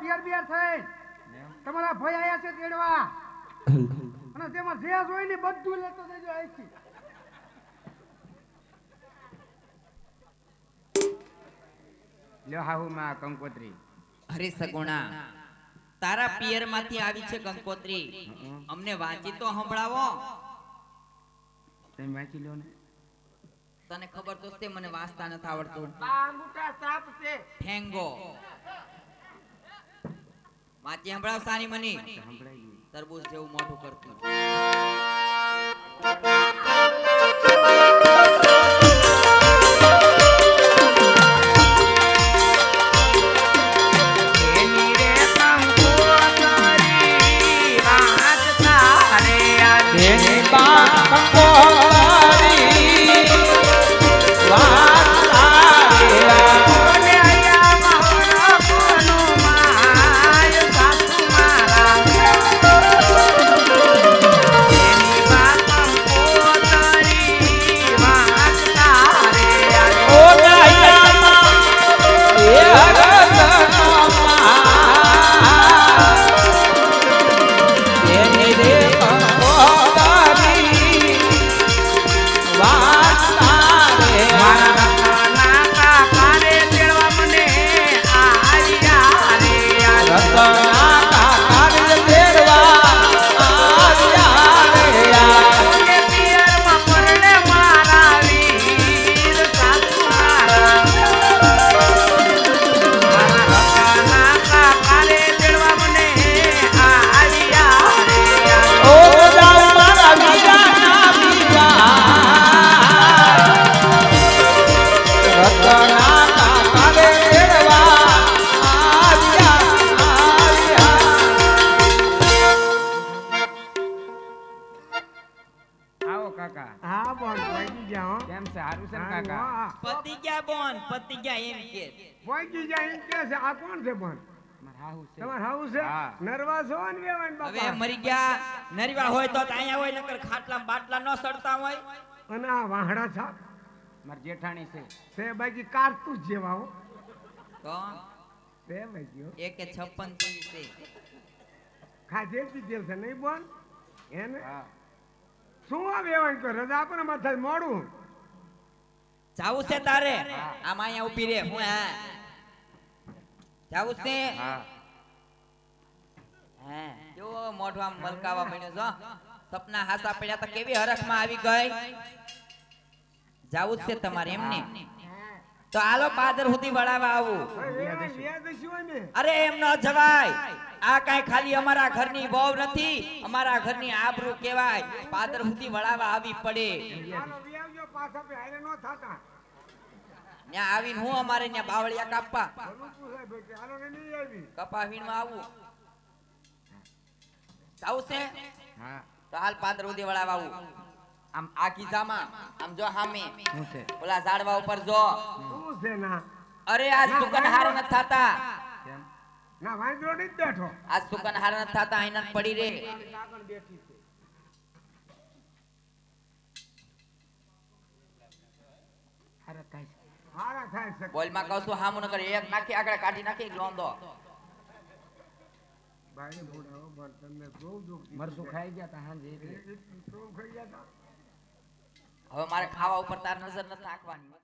તૈયાર બિયાર થઈ. તમારા ભાઈ આયા છે તેડવા. અને તેમાં જે જોઈ ને બધું લેતો જજો અહીંથી. લ્યો હાહુ માં કંકોત્રી. અરે સગુણા તારા પિયરમાંથી આવી છે કંકોત્રી. અમને વાંચી તો સંભળાવો. તમે વાંચી લો ને. તને ખબર તો છે મને વાંચતા નથી આવડતું. આ અંગૂઠા સાપ છે. ઠેંગો વાંચી સંભળાવ સાની મની? તરબૂચ જેવું મોઢું કરતું કાકા. હા બોન પહોંચી ગયા હો. કેમ છે? સારું છે કાકા. પતિ ગયા બોન પતિ ગયા એમ કે. પહોંચી જાય એમ કે છે. આ કોણ છે બોન તમાર હાઉસ છે. નરવા છો ને વેવાન હવે મરી ગયા. નરીવા હોય તો અહીંયા હોય નકર ખાટલા બાટલા ન સડતા હોય. અને આ વાહડા છાપ. મારી જેઠાણી છે. છે બાકી કારતૂસ જેવા હો. તો છે બાકી. એકે છપ્પનથી છે. ખાધે પીધેલ છે નહીં બોન એને? હા. શું આ વેવાન કરે? રજા આપો માથે મોડું. જાવું છે તારે? આ માયા ઊભી રે હું હા જાવું છે? હા. હા જો મોઢું આમ મલકાવા મળ્યો છો સપના હાસા પડ્યા તો કેવી હરખમાં આવી ગઈ? જાવું છે તમારે એમને તો આલો પાદર સુધી વળાવા આવું. અરે એમ ન જવાય. આ કાંઈ ખાલી અમારા ઘરની વહુ નથી અમારા ઘરની આબરૂ કહેવાય. પાદર સુધી વળાવા આવી પડે. નો આવીને હું અમારે ત્યાં બાવળિયા કાપવા. ભલું પૂછાય ભાઈ કે હાલો ને નહીં આવી. આવું છે? તો હાલ પાદર સુધી વળાવા આવું. આમ આ કિસ્સામાં આમ જો સામે. શું ઓલા ઝાડવા ઉપર જો. અરે આ સુકન હાર નથી થતા. ના વાંદરો નહીં બેઠો. આ સુકન હાર થતા અહીંયા પડી રે. આગળ બેઠી છે. હારા થાય હારા થાય છે. બોલમાં કહું છું હામું નકર એક નાખી આગળ કાઢી નાખી લોંદો ભાઈ હો, પણ તમને બહુ દુખ થયું. ખાઈ ગયા તા હાંજે એટલે. એટલું ખાઈ ગયા તા. હવે મારે ખાવા ઉપર તાર નજર નથી નાખવાની.